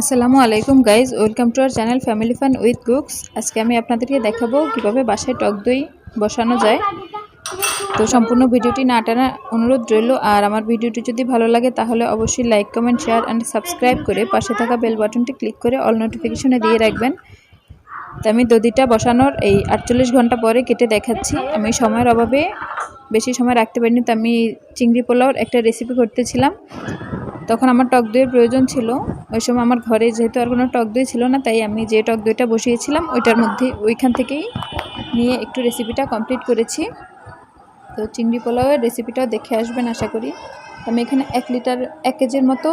আসসালামু আলাইকুম guys welcome to our channel family fun with cooks আজকে আমি আপনাদেরকে দেখাবো কীভাবে বাসায় টক দই বসানো যায়। তো সম্পূর্ণ ভিডিওটি না টানা অনুরোধ রইল। আর আমার ভিডিওটি যদি ভালো লাগে, তাহলে অবশ্যই like comment share and subscribe করে পাশে থাকা বেল বাটনটি ক্লিক করে অল নোটিফিকেশনে দিয়ে রাখবেন। তো আমি দদিটা বসানোর এই আটচল্লিশ ঘণ্টা পরে কেটে দেখাচ্ছি। আমি সময়ের অভাবে বেশি সময় রাখতে পারিনি, তো আমি চিংড়ি পোলাওর একটা রেসিপি করতেছিলাম। তখন আমার টক দইয়ের প্রয়োজন ছিল। ওই সময় আমার ঘরে যেহেতু আর কোনো টক দই ছিল না, তাই আমি যে টক দইটা বসিয়েছিলাম, ওইটার মধ্যে ওইখান থেকেই নিয়ে একটু রেসিপিটা কমপ্লিট করেছি। তো চিংড়ি পোলাওয়ের রেসিপিটাও দেখে আসবেন, আশা করি। আমি এখানে এক লিটার, এক কেজির মতো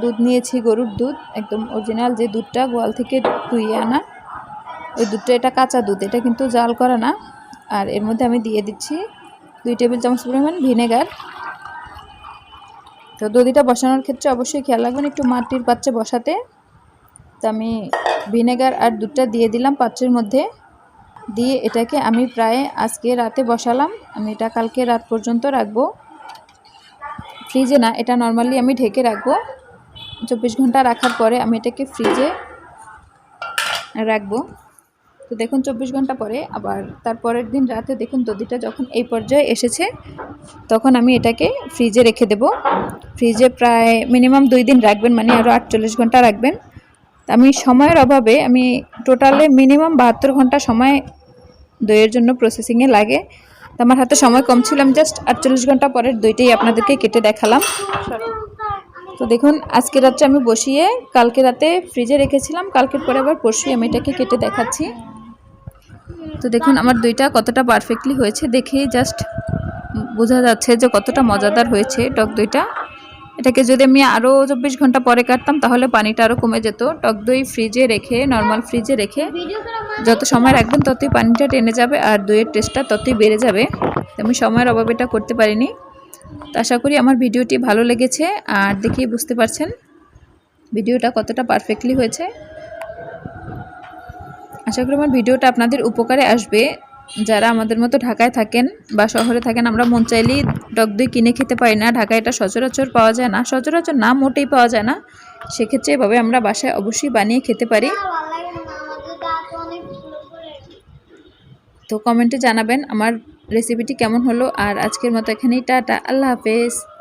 দুধ নিয়েছি, গরুর দুধ। একদম অরিজিনাল যে দুধটা গোয়াল থেকে ধুইয়ে আনা। ওই দুধটা এটা কাঁচা দুধ, এটা কিন্তু জাল করা না। আর এর মধ্যে আমি দিয়ে দিচ্ছি দুই টেবিল চামচ পরিমাণ ভিনেগার। তো দধিটা বসানোর ক্ষেত্রে অবশ্যই খেয়াল রাখবেন, একটু মাটির পাত্রে বসাতে। তো আমি ভিনেগার আর দুধটা দিয়ে দিলাম পাত্রের মধ্যে। দিয়ে এটাকে আমি প্রায় আজকে রাতে বসালাম। আমি এটা কালকে রাত পর্যন্ত রাখব। ফ্রিজে না, এটা নর্মালি আমি ঢেকে রাখব। চব্বিশ ঘণ্টা রাখার পরে আমি এটাকে ফ্রিজে রাখব। তো দেখুন, চব্বিশ ঘণ্টা পরে আবার তারপরের দিন রাতে দেখুন দধিটা যখন এই পর্যায়ে এসেছে, তখন আমি এটাকে ফ্রিজে রেখে দেব। ফ্রিজে প্রায় মিনিমাম দুই দিন রাখবেন মানে আরও আটচল্লিশ ঘণ্টা রাখবেন। আমি সময়ের অভাবে আমি টোটালে মিনিমাম বাহাত্তর ঘণ্টা সময় দইয়ের জন্য প্রসেসিংয়ে লাগে। তো আমার হাতে সময় কম ছিল, আমি জাস্ট আটচল্লিশ ঘণ্টা পরের দইটাই আপনাদেরকে কেটে দেখালাম। তো দেখুন, আজকে রাত্রে আমি বসিয়ে কালকে রাতে ফ্রিজে রেখেছিলাম, কালকের পরে আবার পরশুই আমি এটাকে কেটে দেখাচ্ছি। তো দেখুন, আমার দইটা কতটা পারফেক্টলি হয়েছে দেখেই জাস্ট বোঝা যাচ্ছে যে কতটা মজাদার হয়েছে টক দইটা। এটাকে যদি আমি আরও চব্বিশ ঘণ্টা পরে কাটতাম, তাহলে পানিটা আরও কমে যেত। টক দই ফ্রিজে রেখে নর্মাল ফ্রিজে রেখে যত সময় রাখবেন, ততই পানিটা টেনে যাবে আর দইয়ের টেস্টটা ততই বেড়ে যাবে। আমি সময়ের অভাবে এটা করতে পারিনি। তো আশা করি আমার ভিডিওটি ভালো লেগেছে আর দেখেই বুঝতে পারছেন ভিডিওটা কতটা পারফেক্টলি হয়েছে। আশা করি আমার ভিডিওটা আপনাদের উপকারে আসবে। যারা আমাদের মতো ঢাকায় থাকেন বা শহরে থাকেন, আমরা মন চাইলেই টক দই কিনে খেতে পারি না। ঢাকায় এটা সচরাচর পাওয়া যায় না। সচরাচর না মোটেই পাওয়া যায় না। সেক্ষেত্রে এভাবে আমরা বাসায় অবশ্যই বানিয়ে খেতে পারি। তো কমেন্টে জানাবেন আমার রেসিপিটি কেমন হলো। আর আজকের মতো এখানেই, টাটা, আল্লাহ হাফেজ।